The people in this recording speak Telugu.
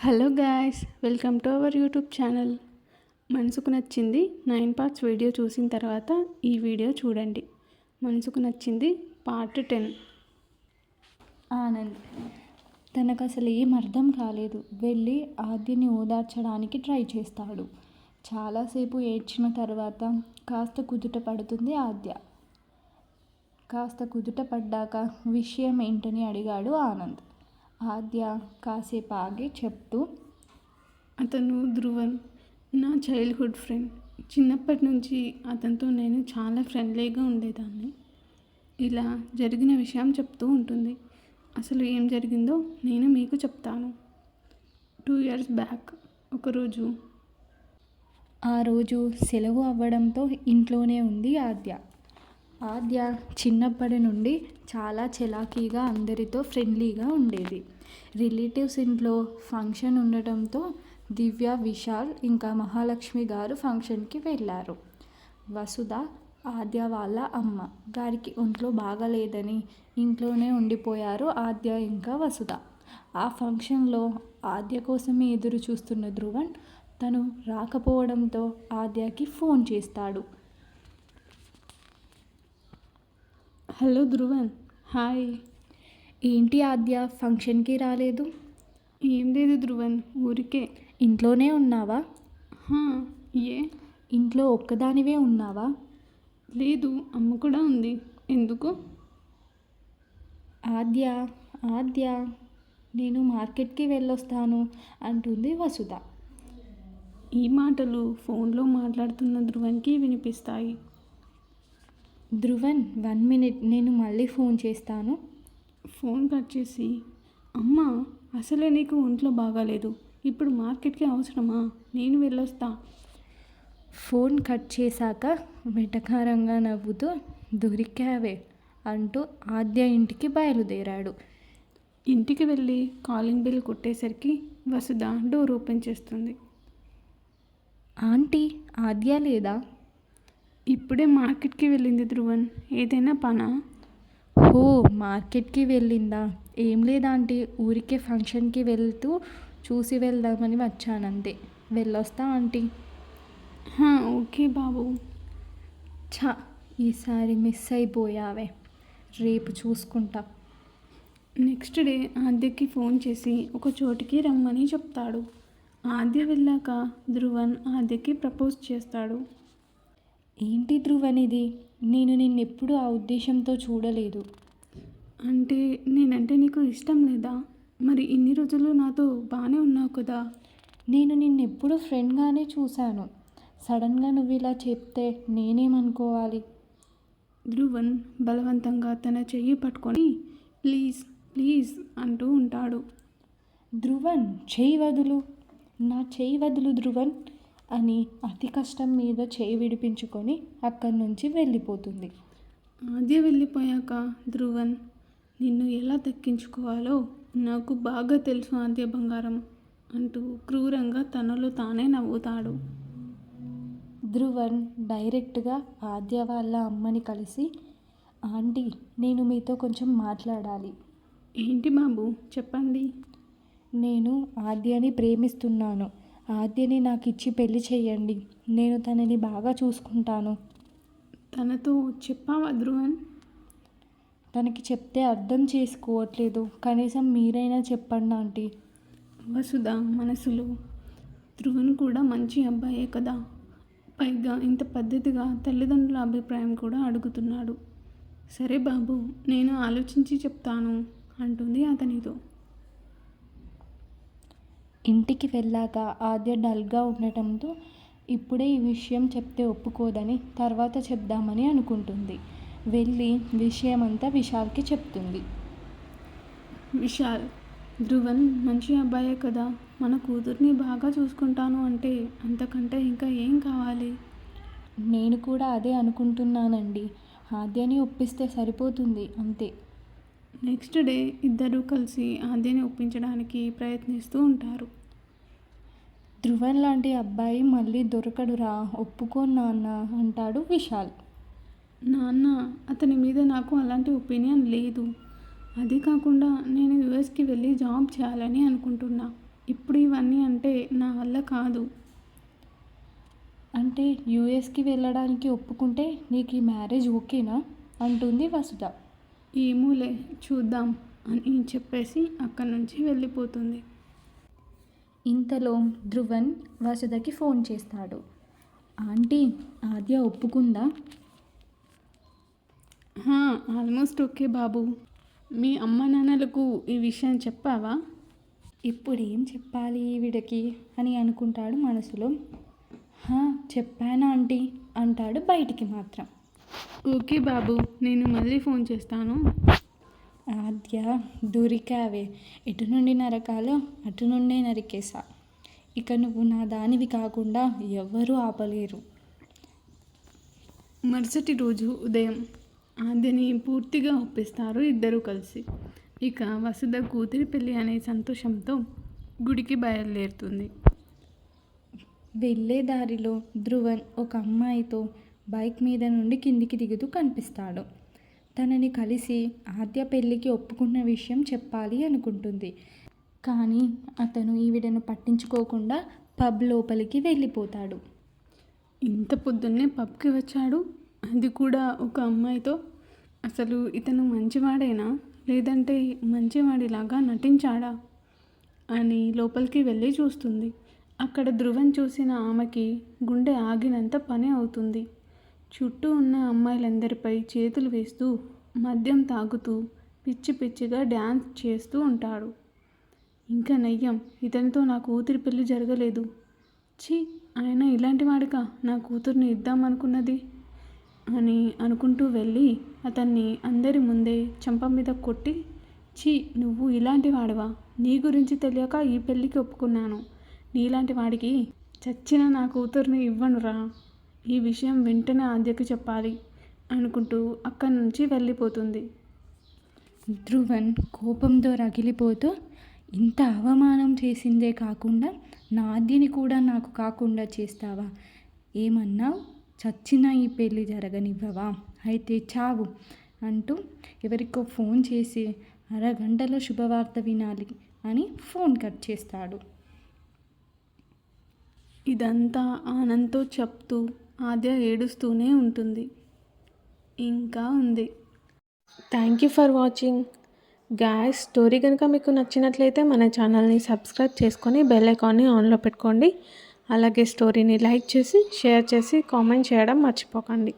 Hello guys welcome to our YouTube channel. మనసుకు నచ్చింది నైన్ పార్ట్స్ వీడియో చూసిన తర్వాత ఈ వీడియో చూడండి. మనసుకు నచ్చింది పార్ట్ టెన్. ఆనంద్. తనకు అసలు ఏం అర్థం కాలేదు. వెళ్ళి ఆద్యని ఓదార్చడానికి ట్రై చేస్తాడు. చాలాసేపు ఏడ్చిన తర్వాత కాస్త కుదుట పడుతుంది ఆద్య. కాస్త కుదుట పడ్డాక విషయం ఏంటని అడిగాడు ఆనంద్. ఆద్య కాసేపు ఆగి చెప్తూ అతను ధ్రువన్ నా చైల్డ్హుడ్ ఫ్రెండ్ చిన్నప్పటి నుంచి అతనితో నేను చాలా ఫ్రెండ్లీగా ఉండేదాన్ని. ఇలా జరిగిన విషయం చెప్తూ ఉంటుంది. అసలు ఏం జరిగిందో నేను మీకు చెప్తాను. టూ ఇయర్స్ బ్యాక్ ఒకరోజు. ఆ రోజు సెలవు అవ్వడంతో ఇంట్లోనే ఉంది ఆద్య. ఆద్య చిన్నప్పటి నుండి చాలా చలాకీగా అందరితో ఫ్రెండ్లీగా ఉండేది. రిలేటివ్స్ ఇంట్లో ఫంక్షన్ ఉండటంతో దివ్య విశాల్ ఇంకా మహాలక్ష్మి గారు ఫంక్షన్కి వెళ్ళారు. వసుధ ఆద్య వాళ్ళ అమ్మ. గారికి ఒంట్లో బాగలేదని ఇంట్లోనే ఉండిపోయారు ఆద్య ఇంకా వసుధ. ఆ ఫంక్షన్లో ఆద్య కోసమే ఎదురు చూస్తున్న ధ్రువన్ తను రాకపోవడంతో ఆద్యకి ఫోన్ చేస్తాడు. Hello Dhruvan hi. ఏంటి ఆద్య ఫంక్షన్కి రాలేదు? ఏం లేదు ధ్రువన్ ఊరికే. ఇంట్లోనే ఉన్నావా? హా, ఏ? ఇంట్లో ఒక్కదానివే ఉన్నావా? లేదు అమ్మ కూడా ఉంది. ఎందుకు? ఆద్య ఆద్య నేను మార్కెట్కి వెళ్ళొస్తాను అంటుంది వసుధ. ఈ మాటలు ఫోన్లో మాట్లాడుతున్న ధ్రువన్కి వినిపిస్తాయి. ధ్రువన్ వన్ మినిట్ నేను మళ్ళీ ఫోన్ చేస్తాను. ఫోన్ కట్ చేసి అమ్మా అసలే నీకు ఒంట్లో బాగాలేదు. ఇప్పుడు మార్కెట్కి అవసరమా? నేను వెళ్ళొస్తా. ఫోన్ కట్ చేశాక వెటకారంగా నవ్వుతూ దొరికావే అంటూ ఆద్య ఇంటికి బయలుదేరాడు. ఇంటికి వెళ్ళి కాలింగ్ బెల్ కొట్టేసరికి వసుధ డోర్ ఓపెన్ చేస్తుంది. ఆంటీ ఆద్య లేదా? ఇప్పుడే మార్కెట్కి వెళ్ళింది ధ్రువన్ ఏదైనా పనా? హో మార్కెట్కి వెళ్ళిందా? ఏం లేదాంటీ ఊరికే ఫంక్షన్కి వెళ్తూ చూసి వెళ్దామని వచ్చానంతే. వెళ్ళొస్తా ఆంటీ. హా, ఓకే బాబు. ఛ ఈసారి మిస్ అయిపోయావే. రేపు చూసుకుంటా. నెక్స్ట్ డే ఆద్యకి ఫోన్ చేసి ఒక చోటికి రమ్మని చెప్తాడు. ఆద్య వెళ్ళాక ధ్రువన్ ఆద్యకి ప్రపోజ్ చేస్తాడు. ఏంటి ధ్రువనిది నేను నిన్నెప్పుడు ఆ ఉద్దేశంతో చూడలేదు. అంటే నేనంటే నీకు ఇష్టం లేదా? మరి ఇన్ని రోజులు నాతో బాగానే ఉన్నావు కదా? నేను నిన్నెప్పుడు ఫ్రెండ్గానే చూశాను. సడన్గా నువ్వు ఇలా చెప్తే నేనేమనుకోవాలి? ధ్రువన్ బలవంతంగా తన చెయ్యి పట్టుకొని ప్లీజ్ ప్లీజ్ అంటూ ఉంటాడు. ధ్రువన్ చేయి వదులు. నా చేయి వదులు ధ్రువన్. అని అతి కష్టం మీద చేయి విడిపించుకొని అక్కడి నుంచి వెళ్ళిపోతుంది. ఆద్య వెళ్ళిపోయాక ధ్రువన్ నిన్ను ఎలా దక్కించుకోవాలో నాకు బాగా తెలుసు ఆద్య బంగారం అంటూ క్రూరంగా తనలో తానే నవ్వుతాడు. ధ్రువన్ డైరెక్ట్గా ఆద్య వాళ్ళ అమ్మని కలిసి ఆంటీ నేను మీతో కొంచెం మాట్లాడాలి. ఏంటి బాబు? చెప్పండి. నేను ఆద్యని ప్రేమిస్తున్నాను. ఆద్యని నాకు ఇచ్చి పెళ్ళి చేయండి నేను తనని బాగా చూసుకుంటాను. తనతో చెప్పావా ధ్రువన్ తనకి చెప్తే అర్థం చేసుకోవట్లేదు. కనీసం మీరైనా చెప్పండి ఆంటీ. వసుధ మనసులో ధ్రువన్ కూడా మంచి అబ్బాయే కదా? పైగా ఇంత పద్ధతిగా తల్లిదండ్రుల అభిప్రాయం కూడా అడుగుతున్నాడు. సరే బాబు నేను ఆలోచించి చెప్తాను అంటుంది అతనితో. ఇంటికి వెళ్ళాక ఆద్య డల్గా ఉండటంతో ఇప్పుడే ఈ విషయం చెప్తే ఒప్పుకోదని తర్వాత చెప్దామని అనుకుంటుంది. వెళ్ళి విషయమంతా విశాల్కి చెప్తుంది. విశాల్ ధ్రువన్ మంచి అబ్బాయే కదా. మన కూతుర్ని బాగా చూసుకుంటాను అంటే అంతకంటే ఇంకా ఏం కావాలి? నేను కూడా అదే అనుకుంటున్నానండి. ఆద్యని ఒప్పిస్తే సరిపోతుంది అంతే. నెక్స్ట్ డే ఇద్దరూ కలిసి ఆద్యని ఒప్పించడానికి ప్రయత్నిస్తూ ఉంటారు. ధ్రువన్ లాంటి అబ్బాయి మళ్ళీ దొరకడురా ఒప్పుకో నాన్న అంటాడు విశాల్. నాన్న అతని మీద నాకు అలాంటి ఒపీనియన్ లేదు. అది కాకుండా నేను యుఎస్కి వెళ్ళి జాబ్ చేయాలని అనుకుంటున్నా. ఇప్పుడు ఇవన్నీ నా వల్ల కాదు. అంటే యూఎస్కి వెళ్ళడానికి ఒప్పుకుంటే నీకు ఈ మ్యారేజ్ ఓకేనా? అంటుంది వసుధ. ఏమోలే చూద్దాం అని చెప్పేసి అక్కడి నుంచి వెళ్ళిపోతుంది. ఇంతలో ధ్రువన్ వసుధకి ఫోన్ చేస్తాడు. ఆంటీ ఆద్య ఒప్పుకుందా? హా, ఆల్మోస్ట్ ఓకే బాబు. మీ అమ్మ నాన్నలకు ఈ విషయం చెప్పావా? ఇప్పుడు ఏం చెప్పాలి వీడికి అని అనుకుంటాడు మనసులో. "హా, చెప్పాను ఆంటీ? అంటాడు బయటికి మాత్రం. ఓకే బాబు నేను మళ్ళీ ఫోన్ చేస్తాను. ఆద్య దొరికావే. ఇటు నుండి నరకాలో అటు నుండే నరికేసా ఇక నువ్వు నా దానివి కాకుండా ఎవ్వరూ ఆపలేరు. మరుసటి రోజు ఉదయం ఆద్యని పూర్తిగా ఒప్పిస్తారు ఇద్దరూ కలిసి. ఇక వసుధ కూతురి పెళ్ళి అనే సంతోషంతో గుడికి బయలుదేరుతుంది. వెళ్ళే దారిలో ధ్రువన్ ఒక అమ్మాయితో బైక్ మీద నుండి కిందికి దిగుతూ కనిపిస్తాడు. తనని కలిసి ఆద్య పెళ్ళికి ఒప్పుకున్న విషయం చెప్పాలి అనుకుంటుంది. కానీ అతను ఈవిడను పట్టించుకోకుండా పబ్ లోపలికి వెళ్ళిపోతాడు. ఇంత పొద్దున్నే పబ్కి వచ్చాడు. అది కూడా ఒక అమ్మాయితో. అసలు ఇతను మంచివాడేనా? లేదంటే మంచివాడిలాగా నటించాడా? అని లోపలికి వెళ్ళి చూస్తుంది. అక్కడ ధృవం చూసిన ఆమెకి గుండె ఆగినంత పని అవుతుంది. చుట్టూ ఉన్న అమ్మాయిలందరిపై చేతులు వేస్తూ మద్యం తాగుతూ పిచ్చి పిచ్చిగా డ్యాన్స్ చేస్తూ ఉంటాడు ఇంకా నయ్యం ఇతనితో నా కూతురి పెళ్ళి జరగలేదు. ఛీ ఆయన ఇలాంటి వాడికా? నా కూతుర్ని ఇద్దామనుకున్నది? అని అనుకుంటూ వెళ్ళి అతన్ని అందరి ముందే చెంప మీద కొట్టి ఛీ నువ్వు ఇలాంటి వాడివా? నీ గురించి తెలియక ఈ పెళ్ళికి ఒప్పుకున్నాను. నీలాంటి వాడికి చచ్చిన నా కూతుర్ని ఇవ్వనురా. ఈ విషయం వెంటనే ఆద్యకు చెప్పాలి అనుకుంటూ అక్కడి నుంచి వెళ్ళిపోతుంది. ధ్రువన్ కోపంతో రగిలిపోతూ ఇంత అవమానం చేసిందే కాకుండా నా ఆద్యని కూడా నాకు కాకుండా చేస్తావా? ఏమన్నావు? చచ్చినా ఈ పెళ్ళి జరగనివ్వవా? అయితే చావు అంటూ ఎవరికో ఫోన్ చేసి అరగంటలో శుభవార్త వినాలి అని ఫోన్ కట్ చేస్తాడు. ఇదంతా ఆనంద్తో చెప్తూ ఆద్య ఏడుస్తూనే ఉంటుంది. ఇంకా ఉంది. Thank you for watching guys story కనుక మీకు నచ్చినట్లయితే మన ఛానల్ని సబ్స్క్రైబ్ చేసుకొని బెల్ ఐకాన్ని ఆన్లో పెట్టుకోండి. అలాగే స్టోరీని లైక్ చేసి షేర్ చేసి కామెంట్ చేయడం మర్చిపోకండి.